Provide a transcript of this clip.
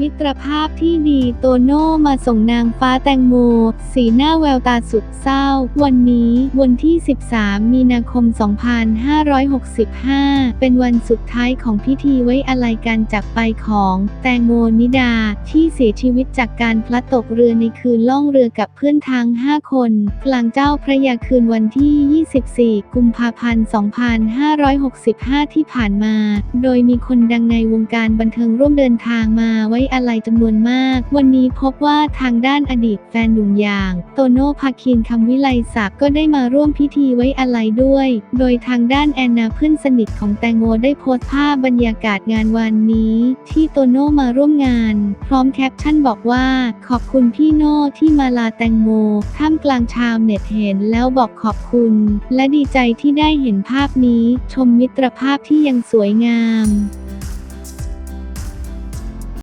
มิตรภาพที่ดีโตโน่มาส่งนางฟ้าแตงโม สีหน้าแววตาสุดเศร้า วันนี้วันที่ 13 มีนาคม 2565 เป็นวันสุดท้ายของพิธีไว้อาลัยการจากไปของแตงโมนิดา ที่เสียชีวิตจากการพลัดตกเรือในคืนล่องเรือกับเพื่อนทาง 5 คนกลางเจ้าพระยาคืนวันที่ 24 กุมภาพันธ์ 2565 ที่ผ่านมา โดยมีคนดังในวงการบันเทิงร่วมเดินทางมาไว้ว้อาลัยจำนวนมาก วันนี้พบว่าทางด้านอดีตแฟนหนุ่มอย่าง โตโน่ภาคินคำวิไลศักดิ์ก็ได้มาร่วมพิธีไว้อาลัยด้วย โดยทางด้านแอนนาเพื่อนสนิทของแตงโมได้โพสต์ภาพบรรยากาศงานวันนี้ ที่โตโน่มาร่วมงาน พร้อมแคปชั่นบอกว่า ขอบคุณพี่โน่ที่มาลาแตงโมท่ามกลางชาวเน็ตเห็นแล้วบอกขอบคุณ และดีใจที่ได้เห็นภาพนี้ ชมมิตรภาพที่ยังสวยงาม